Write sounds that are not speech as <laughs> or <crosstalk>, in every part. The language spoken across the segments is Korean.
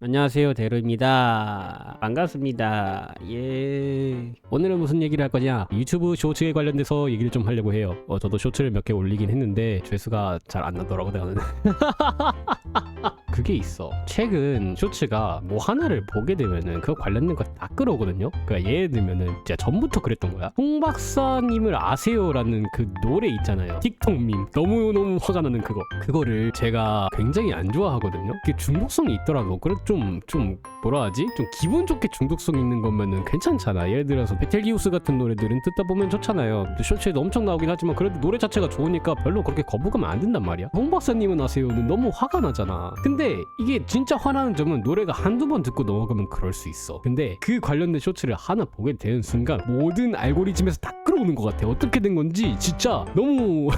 안녕하세요 대로입니다. 반갑습니다. 예. 오늘은 무슨 얘기를 할 거냐? 유튜브 쇼츠에 관련돼서 얘기를 좀 하려고 해요. 어 저도 쇼츠를 몇 개 올리긴 했는데 조회수가 잘 안 나더라고 내가는 <laughs> 그게 있어. 최근 쇼츠가 뭐 하나를 보게 되면은 그 관련된 거 다 끌어오거든요. 그러니까 예를 들면은 진짜 전부터 그랬던 거야. 홍 박사님을 아세요라는 그 노래 있잖아요. 틱톡 밈. 너무너무 화가 나는 그거. 그거를 제가 굉장히 안 좋아하거든요. 그게 중독성이 있더라도 그래 좀, 좀 뭐라 하지? 좀 기분 좋게 중독성 있는 거면은 괜찮잖아. 예를 들어서 베텔기우스 같은 노래들은 듣다 보면 좋잖아요. 또 쇼츠에도 엄청 나오긴 하지만 그래도 노래 자체가 좋으니까 별로 그렇게 거부감 안 든단 말이야. 홍 박사님은 아세요는 너무 화가 나잖아. 근데 이게 진짜 화나는 점은 노래가 한두 번 듣고 넘어가면 그럴 수 있어 근데 그 관련된 쇼츠를 하나 보게 되는 순간 모든 알고리즘에서 다 끌어오는 것 같아 어떻게 된 건지 진짜 너무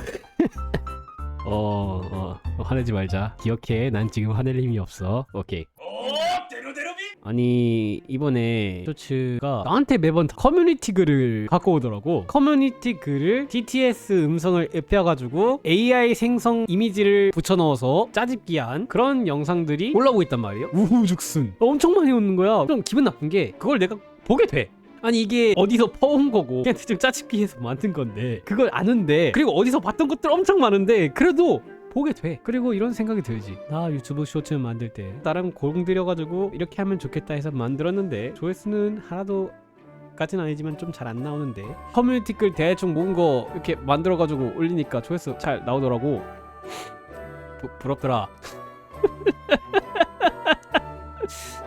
어, <laughs> 어, 어, 화내지 말자. 기억해. 난 지금 화낼 힘이 없어. 오케이. 아니 이번에 쇼츠가 나한테 매번 커뮤니티 글을 갖고 오더라고. 커뮤니티 글을 DTS 음성을 입혀가지고 AI 생성 이미지를 붙여넣어서 짜집기한 그런 영상들이 올라오고 있단 말이에요. 우후죽순. 엄청 많이 오는 거야. 좀 기분 나쁜 게 그걸 내가 보게 돼. 아니 이게 어디서 퍼온 거고 그냥 대충 짜집기해서 만든 건데 그걸 아는데 그리고 어디서 봤던 것들 엄청 많은데 그래도 보게 돼. 그리고 이런 생각이 들지. 나 유튜브 쇼츠 만들 때 나름 공들여가지고 이렇게 하면 좋겠다 해서 만들었는데 조회수는 하나도 까진 아니지만 좀 잘 안 나오는데 커뮤니티 글 대충 모은 거 이렇게 만들어가지고 올리니까 조회수 잘 나오더라고. 부, 부럽더라. <laughs>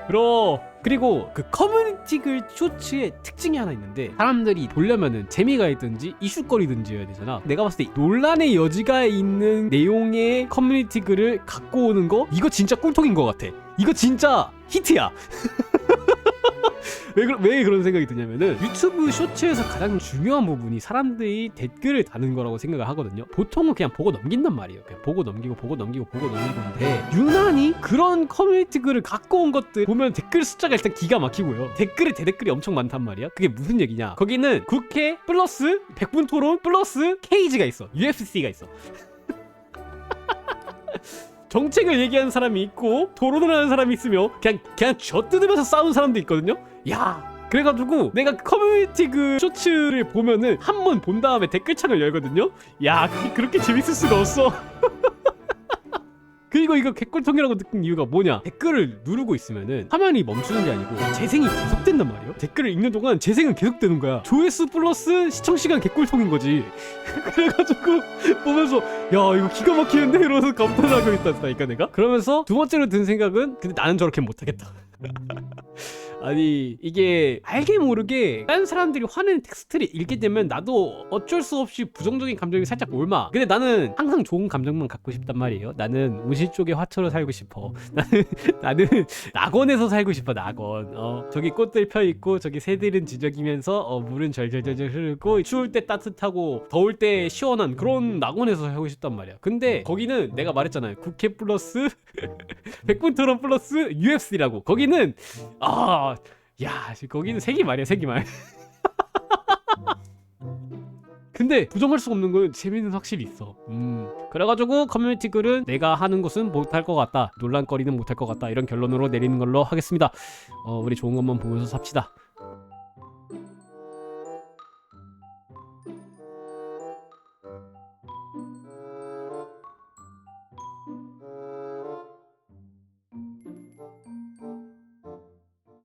부러워. 그리고 그 커뮤니티 글 쇼츠의 특징이 하나 있는데 사람들이 보려면은 재미가 있든지 이슈거리든지여야 되잖아. 내가 봤을 때 논란의 여지가 있는 내용의 커뮤니티 글을 갖고 오는 거 이거 진짜 꿀통인 것 같아. 이거 진짜 히트야 <laughs> 왜, 그러, 왜 그런 생각이 드냐면은 유튜브 쇼츠에서 가장 중요한 부분이 사람들이 댓글을 다는 거라고 생각을 하거든요. 보통은 그냥 보고 넘긴단 말이에요. 그냥 보고 넘기고 보고 넘기고 보고 넘기고인데 유난히 그런 커뮤니티 글을 갖고 온 것들 보면 댓글 숫자가 일단 기가 막히고요. 댓글에 대댓글이 엄청 많단 말이야. 그게 무슨 얘기냐? 거기는 국회 플러스 100분 토론 플러스 케이지가 있어. UFC가 있어 <laughs> 정책을 얘기하는 사람이 있고 토론을 하는 사람이 있으며 그냥 그냥 젖뜯으면서 싸우는 사람도 있거든요. 야. 그래가지고 내가 커뮤니티 그 쇼츠를 보면은 한 번 본 다음에 댓글창을 열거든요. 야 그렇게 재밌을 수가 없어. 그리고 이거 개꿀통이라고 느낀 이유가 뭐냐? 댓글을 누르고 있으면은 화면이 멈추는 게 아니고 재생이 계속된단 말이에요. 댓글을 읽는 동안 재생은 계속되는 거야. 조회수 플러스 시청시간 개꿀통인 거지. <laughs> 그래가지고 보면서 야 이거 기가 막히는데? 이러면서 감탄하고 있다니까 내가? 그러면서 두 번째로 든 생각은 근데 나는 저렇게 못하겠다 <laughs> 아니 이게 알게 모르게 다른 사람들이 화내는 텍스트를 읽게 되면 나도 어쩔 수 없이 부정적인 감정이 살짝 옮아 근데 나는 항상 좋은 감정만 갖고 싶단 말이에요. 나는 무시 쪽의 화초로 살고 싶어. <laughs> 나는 나는 낙원에서 살고 싶어 낙원. 어 저기 꽃들 펴 있고 저기 새들은 지저귀면서 어 물은 절절절절 흐르고 추울 때 따뜻하고 더울 때 시원한 그런 낙원에서 살고 싶단 말이야. 근데 거기는 내가 말했잖아요. 국회 플러스 <laughs> 100분 토론 플러스 UFC라고. 거기는 아, 야, 거기는 세기 말이야, 세기 말. <laughs> 근데 부정할 수 없는 건 재미는 확실히 있어. 음. 그래가지고 커뮤니티 글은 내가 하는 것은 못할 것 같다. 논란거리는 못할 것 같다. 이런 결론으로 내리는 걸로 하겠습니다. 어, 우리 좋은 것만 보면서 삽시다.